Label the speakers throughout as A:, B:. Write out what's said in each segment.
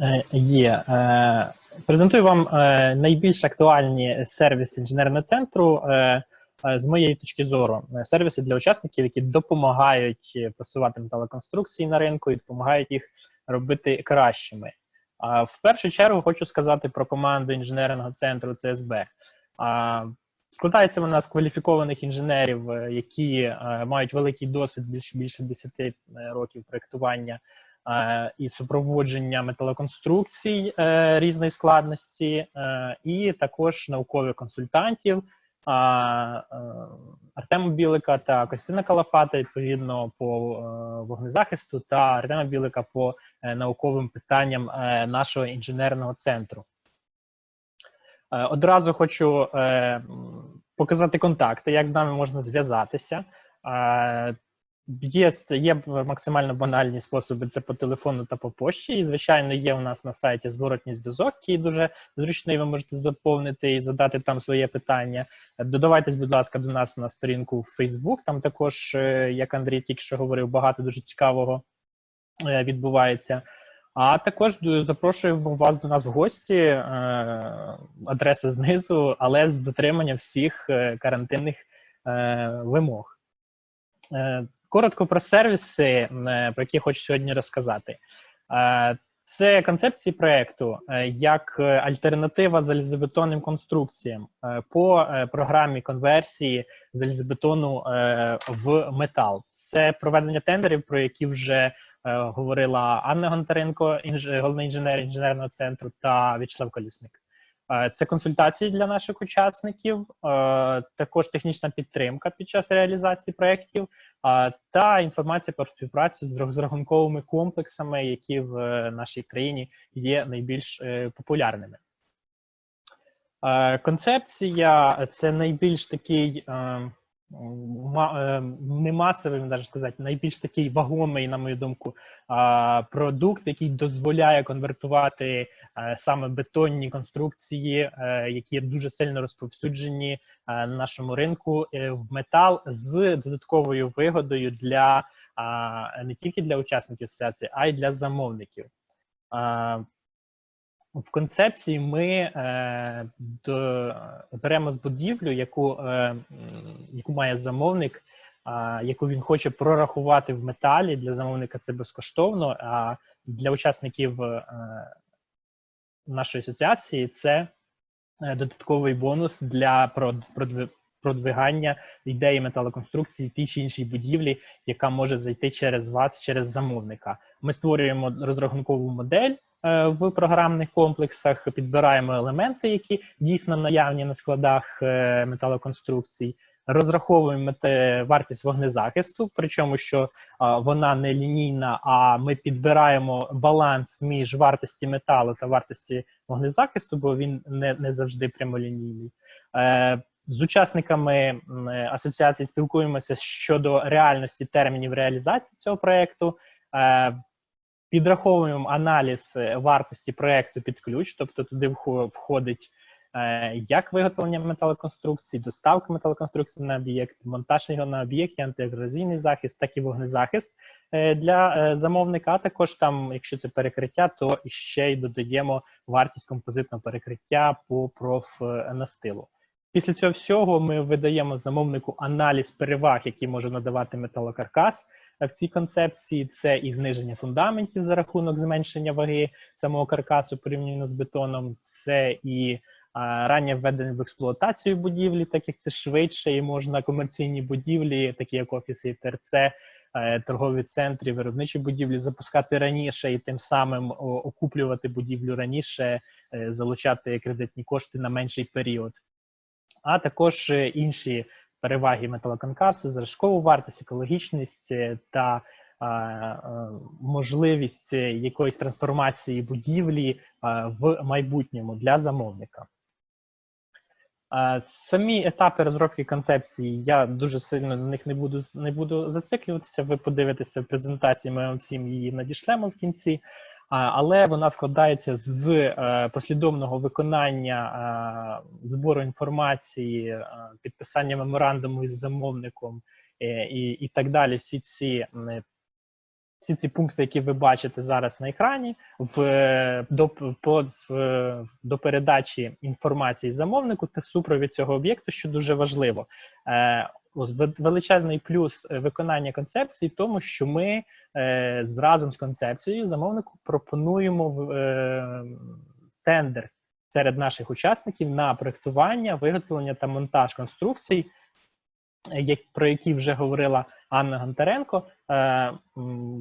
A: Е, Є. Е, Презентую вам е, найбільш актуальні сервіси інженерного центру з моєї точки зору. Сервіси для учасників, які допомагають просувати металоконструкції на ринку і допомагають їх робити кращими. А В першу чергу хочу сказати про команду інженерного центру ЦСБ. Складається вона з кваліфікованих інженерів, які мають великий досвід більше більше 10 років проєктування і супроводження металоконструкцій е, різної складності, е, і також наукових консультантів е, е, Артема Білика та Костина Калафата, відповідно по е, вогнезахисту, та Артема Білика по е, науковим питанням е, нашого інженерного центру. Е, Одразу хочу е, показати контакти, як з нами можна зв'язатися. Е, Є, є максимально банальні способи це по телефону та по пошті. І, звичайно, є у нас на сайті зворотній зв'язок, який дуже зручний. Ви можете заповнити і задати там своє питання. Додавайтесь, будь ласка, до нас на сторінку в Facebook. Там також, е, як Андрій тільки що говорив, багато дуже цікавого е, відбувається. А також ду- запрошуємо вас до нас в гості. е, Адреса знизу, але з дотриманням всіх е, карантинних е, вимог. Коротко про сервіси, е, про які хочу сьогодні розказати. Е, Це концепції проекту е, як альтернатива залізобетонним конструкціям по програмі конверсії залізобетону в метал. Це проведення тендерів, про які вже говорила Анна Гонтаренко, інж- головний інженер інженерного центру, та В'ячеслав Колісник. Це консультації для наших учасників, також технічна підтримка під час реалізації проєктів та інформація про співпрацю з розрахунковими рахунковими комплексами, які в е, нашій країні є найбільш е, популярними. Концепція це найбільш такий. Е, ма- е, Не масовий, навіть сказати, найбільш такий вагомий, на мою думку, продукт, який дозволяє конвертувати е, саме бетонні конструкції, е, які дуже сильно розповсюджені е, на нашому ринку в метал з додатковою вигодою для не тільки для учасників асоціації, а й для замовників. В концепції ми е, до, беремо з будівлю, яку, е, яку має замовник, а, яку він хоче прорахувати в металі. Для замовника це безкоштовно, а для учасників е, нашої асоціації це е, додатковий бонус для прод- продвигання ідеї металоконструкції тій чи іншій будівлі, яка може зайти через вас, через замовника. Ми створюємо розрахункову модель е, в програмних комплексах, підбираємо елементи, які дійсно наявні на складах е, металоконструкцій. Розраховуємо вартість вогнезахисту, причому що а, вона не лінійна, а ми підбираємо баланс між вартості металу та вартості вогнезахисту, бо він не, не завжди прямолінійний. Е, з учасниками е, асоціації спілкуємося щодо реальності термінів реалізації цього проєкту. Е, Підраховуємо аналіз е, вартості проєкту під ключ, тобто туди входить е, як виготовлення металоконструкцій, доставка металоконструкцій на об'єкт, монтаж його на об'єкті, антиагрозійний захист, так і вогнезахист е, для замовника. А також там, якщо це перекриття, то ще й додаємо вартість композитного перекриття по профнастилу. Після цього всього ми видаємо замовнику аналіз переваг, які може надавати металокаркас в цій концепції. Це і зниження фундаментів за рахунок зменшення ваги самого каркасу порівняно з бетоном, це і раннє введення в експлуатацію будівлі, так як це швидше, і можна комерційні будівлі, такі як офіси і ТРЦ, е, торгові центри, виробничі будівлі, запускати раніше і тим самим окуплювати будівлю раніше, е, залучати кредитні кошти на менший період. А також е, інші переваги металоконкасу, зразкову вартість, екологічність е, та а, е, можливість е, якоїсь трансформації будівлі в майбутньому для замовника. Самі етапи розробки концепції я дуже сильно на них не буду не буду зациклюватися. Ви подивитеся в презентації, ми вам всім її надішлемо в кінці. Але вона складається з е, послідовного виконання е, збору інформації, е, підписання меморандуму із замовником і, і так далі. Всі ці всі ці пункти, які ви бачите зараз на екрані, в до по в, до передачі інформації замовнику та супровід цього об'єкту, що дуже важливо. Величезний плюс е, виконання концепції в тому, що ми е, разом з концепцією замовнику пропонуємо е, тендер серед наших учасників на проектування, виготовлення та монтаж конструкцій, е, як про які вже говорила Анна Гонтаренко е,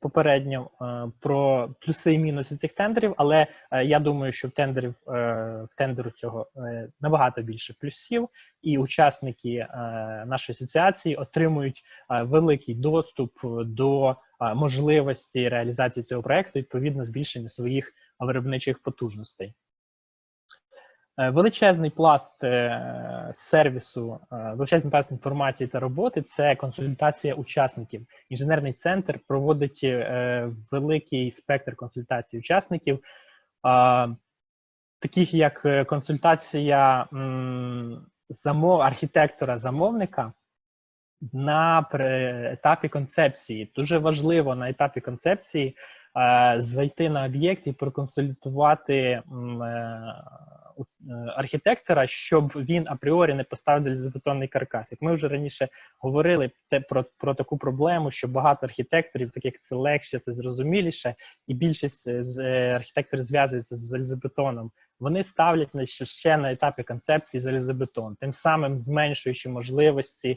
A: попередньо е, про плюси і мінуси цих тендерів. Але е, я думаю, що в тендерів в тендеру цього набагато більше плюсів, і учасники нашої асоціації отримують великий доступ до можливості реалізації цього проекту, відповідно збільшення своїх виробничих потужностей. Е, Величезний пласт е, сервісу, е, величезний пласт інформації та роботи це консультація учасників. Інженерний центр проводить великий спектр консультацій учасників, таких як консультація архітектора замовника на етапі концепції. Дуже важливо на етапі концепції зайти на об'єкт і проконсультувати е, е, архітектора, щоб він апріорі не поставив залізобетонний каркас. Як ми вже раніше говорили те про, про таку проблему, що багато архітекторів, так як це легше, це зрозуміліше, і більшість е, з е, архітекторів зв'язуються з залізобетоном. Вони ставлять на ще, ще на етапі концепції залізобетон, тим самим зменшуючи можливості е,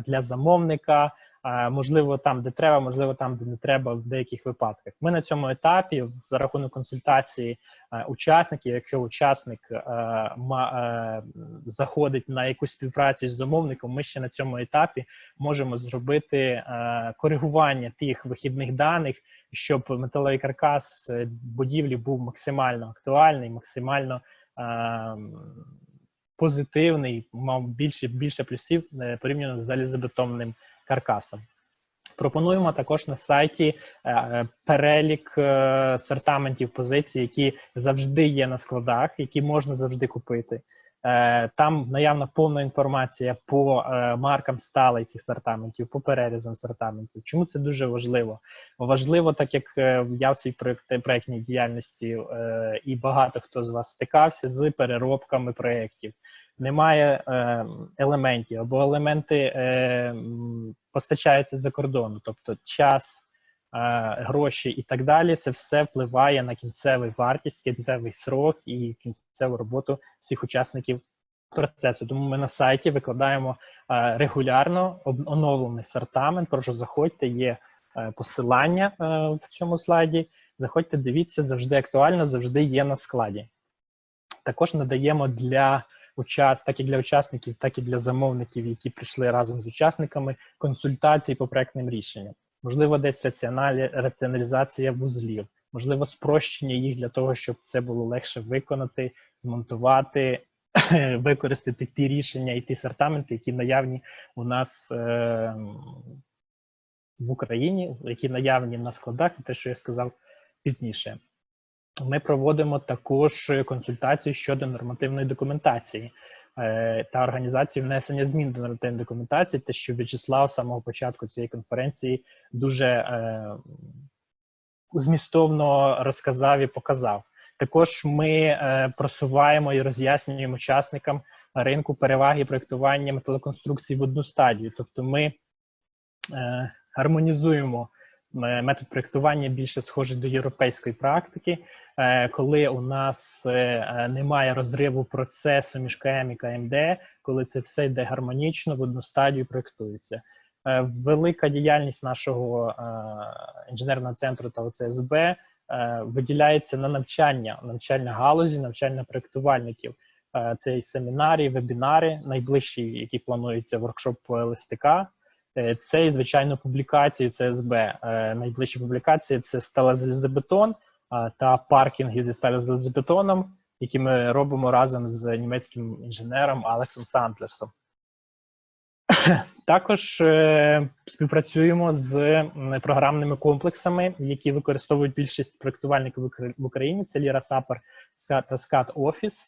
A: для замовника. Е, Можливо, там, де треба, можливо, там, де не треба, в деяких випадках. Ми на цьому етапі, за рахунок консультації е, учасників, якщо учасник е, заходить на якусь співпрацю з замовником, ми ще на цьому етапі можемо зробити коригування тих вихідних даних, щоб металевий каркас будівлі був максимально актуальний, максимально позитивний, мав більше більше плюсів порівняно з залізобетонним каркасом. Пропонуємо також на сайті е, перелік е, сортаментів позицій, які завжди є на складах, які можна завжди купити. Е, Там наявна повна інформація по е, маркам сталей цих сортаментів, по перерізам сортаментів. Чому це дуже важливо? Важливо, так як е, я в своїй проєкт- проєктній діяльності і багато хто з вас стикався з переробками проєктів. Немає елементів або елементи постачаються з-за кордону, тобто час, гроші і так далі. Це все впливає на кінцеву вартість, кінцевий срок і кінцеву роботу всіх учасників процесу. Тому ми на сайті викладаємо е, регулярно оновлений сортамент. Прошу заходьте, є е, посилання е, в цьому слайді. Заходьте, дивіться, завжди актуально, завжди є на складі. Також надаємо для учас, так і для учасників, так і для замовників, які прийшли разом з учасниками, консультації по проектним рішенням. Можливо, десь раціоналі, раціоналізація вузлів, можливо, спрощення їх для того, щоб це було легше виконати, змонтувати, використати ті рішення і ті сортаменти, які наявні у нас е, в Україні, які наявні на складах, те, що я сказав пізніше. Ми проводимо також консультацію щодо нормативної документації та організації внесення змін до нормативної документації, те, що В'ячеслав з самого початку цієї конференції дуже е, змістовно розказав і показав. Також ми е, просуваємо і роз'яснюємо учасникам ринку переваги проєктування металоконструкцій в одну стадію. Тобто, ми е, гармонізуємо е, метод проєктування більше схожий до європейської практики, е, коли у нас е, е, немає розриву процесу між КМ і КМД, коли це все йде гармонічно в одну стадію проєктується. Е, Велика діяльність нашого е, інженерного центру та ОЦСБ е, виділяється на навчання, навчальна галузі, навчання проєктувальників. Е, Це і семінарі, вебінари, найближчі, які плануються воркшоп по ЛСТК. Е, Це звичайно публікації ЦСБ. Е, Найближчі публікації це сталезелезобетон та паркінги зі сталезелезобетоном, які ми робимо разом з німецьким інженером Алексом Сандлерсом. Також е, співпрацюємо з програмними комплексами, які використовують більшість проєктувальників в Укра- в Україні. Це Lira Sapper та SCAD Office.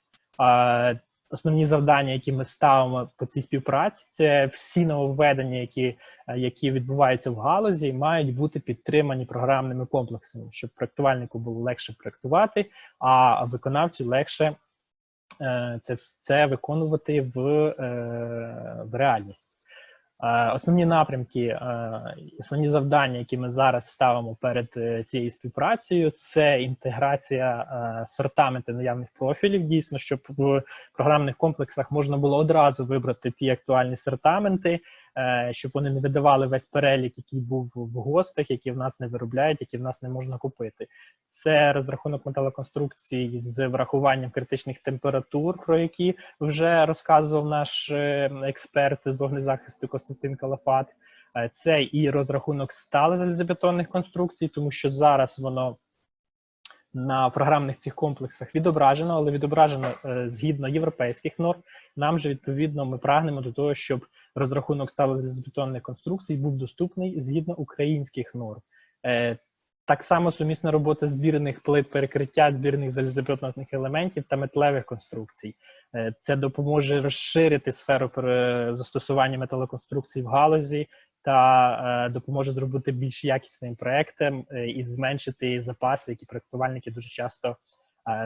A: Основні завдання, які ми ставимо по цій співпраці, це всі нововведення, які, е, які відбуваються в галузі, мають бути підтримані програмними комплексами, щоб проектувальнику було легше проектувати, а виконавцю легше е, це, це виконувати в, е, в реальність. Е, Основні напрямки, е, основні завдання, які ми зараз ставимо перед е, цією співпрацею, це інтеграція сортаменти наявних профілів. Дійсно, щоб в програмних комплексах можна було одразу вибрати ті актуальні сортаменти, щоб вони не видавали весь перелік, який був в гостах, які в нас не виробляють, які в нас не можна купити. Це розрахунок металоконструкцій з врахуванням критичних температур, про які вже розказував наш е, експерт з вогнезахисту Костянтин Калафат. Е, Це і розрахунок стали залізобетонних конструкцій, тому що зараз воно на програмних цих комплексах відображено, але відображено е, згідно європейських норм. Нам же відповідно ми прагнемо до того, щоб розрахунок стали залізобетонних конструкцій був доступний згідно українських норм. Е, так само сумісна робота збірних плит перекриття, збірних залізобетонних елементів та металевих конструкцій. Е, Це допоможе розширити сферу застосування металоконструкцій в галузі та е, допоможе зробити більш якісним проектом і зменшити запаси, які проектувальники дуже часто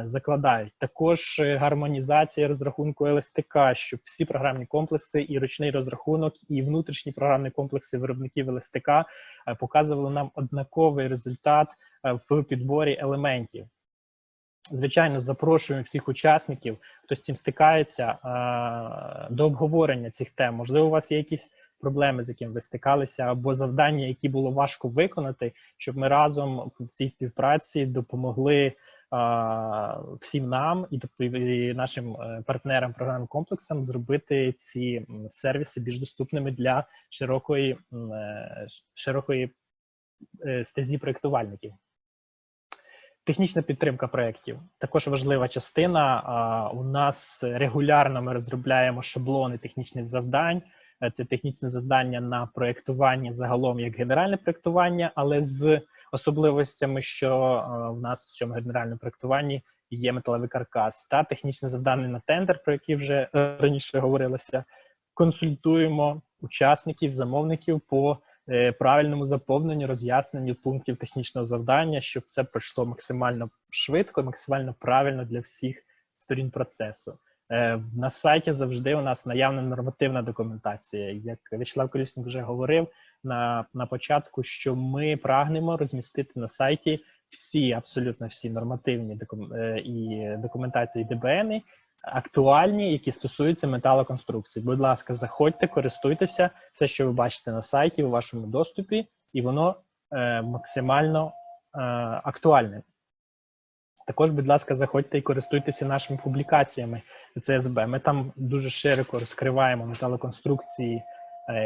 A: закладають. Також е, гармонізація розрахунку ЛСТК, щоб всі програмні комплекси, і ручний розрахунок, і внутрішні програмні комплекси виробників ЛСТК е, показували нам однаковий результат е, в підборі елементів. Звичайно, запрошуємо всіх учасників, хто з цим стикається, е, до обговорення цих тем. Можливо, у вас є якісь проблеми, з якими ви стикалися, або завдання, які було важко виконати, щоб ми разом в цій співпраці допомогли е, всім нам і доп- нашим е, партнерам програмним комплексам зробити ці сервіси більш доступними для широкої, е, широкої е, стезі проєктувальників. Технічна підтримка проєктів також важлива частина. У нас регулярно ми розробляємо шаблони технічних завдань. Це технічне завдання на проєктування загалом як генеральне проєктування, але з особливостями, що е, в нас в цьому генеральному проєктуванні є металевий каркас, та технічне завдання на тендер, про який вже е, раніше говорилося. Консультуємо учасників, замовників по е, правильному заповненню, роз'ясненню пунктів технічного завдання, щоб це пройшло максимально швидко, максимально правильно для всіх сторін процесу. На сайті завжди у нас наявна нормативна документація. Як Вячеслав Колісник вже говорив на, на початку, що ми прагнемо розмістити на сайті всі, абсолютно всі нормативні докум, е, і документації ДБН, актуальні, які стосуються металоконструкцій. Будь ласка, заходьте, користуйтеся все, що ви бачите на сайті у вашому доступі, і воно е, максимально е, актуальне. Також, будь ласка, заходьте і користуйтеся нашими публікаціями ЦСБ. Ми там дуже широко розкриваємо металоконструкції,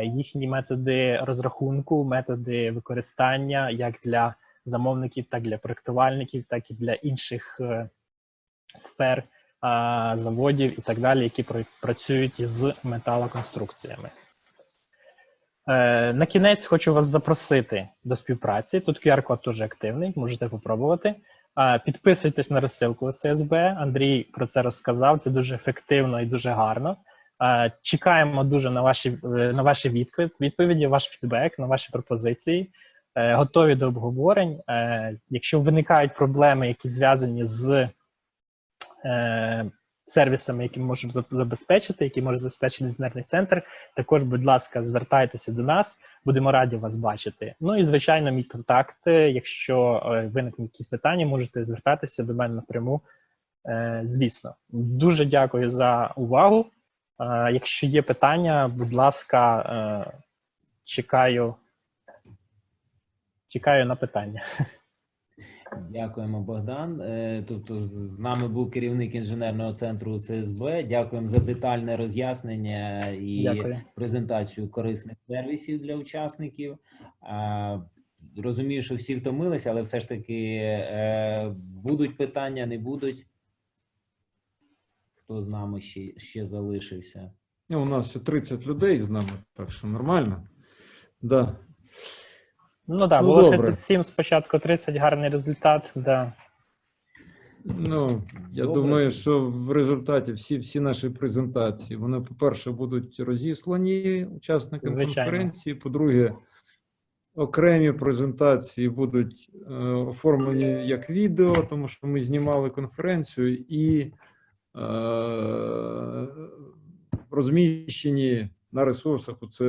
A: їхні методи розрахунку, методи використання як для замовників, так для проектувальників, так і для інших е, сфер, заводів і так далі, які пра- працюють із металоконструкціями. Е, На кінець хочу вас запросити до співпраці. Тут QR-код дуже активний, можете попробувати. Підписуйтесь на розсилку ССБ. Андрій про це розказав. Це дуже ефективно і дуже гарно. А, Чекаємо дуже на ваші е, на ваші відповіді, ваш фідбек, на ваші пропозиції. Е, Готові до обговорень. Е, Якщо виникають проблеми, які зв'язані з е, сервісами, які ми можемо забезпечити, які може забезпечити інженерний центр, також, будь ласка, звертайтеся до нас. Будемо раді вас бачити. Ну і звичайно, мій контакт. е, Якщо е, виникнуть якісь питання, можете звертатися до мене напряму. Е, Звісно, дуже дякую за увагу. Е, Якщо є питання, будь ласка, е, чекаю. Чекаю на питання.
B: Дякуємо, Богдан. Е, Тобто, з- нами був керівник інженерного центру ЦСБ. Дякуємо за детальне роз'яснення і
A: Дякую.
B: презентацію корисних сервісів для учасників. Розумію, що всі втомилися, але все ж таки будуть питання, не будуть. Хто з нами ще, ще залишився?
C: Ну, у нас ще 30 людей з нами, так що нормально. Да.
A: Ну так,
C: Ну,
A: було
C: добре.
A: 37, спочатку 30, гарний результат. Да.
C: Ну, я
B: Добре.
C: думаю, що в результаті всі, всі наші презентації, вони, по-перше, будуть розіслані учасникам
A: Звичайно.
C: конференції. По-друге, окремі презентації будуть е, оформлені як відео, тому що ми знімали конференцію і розміщені на ресурсах. Оце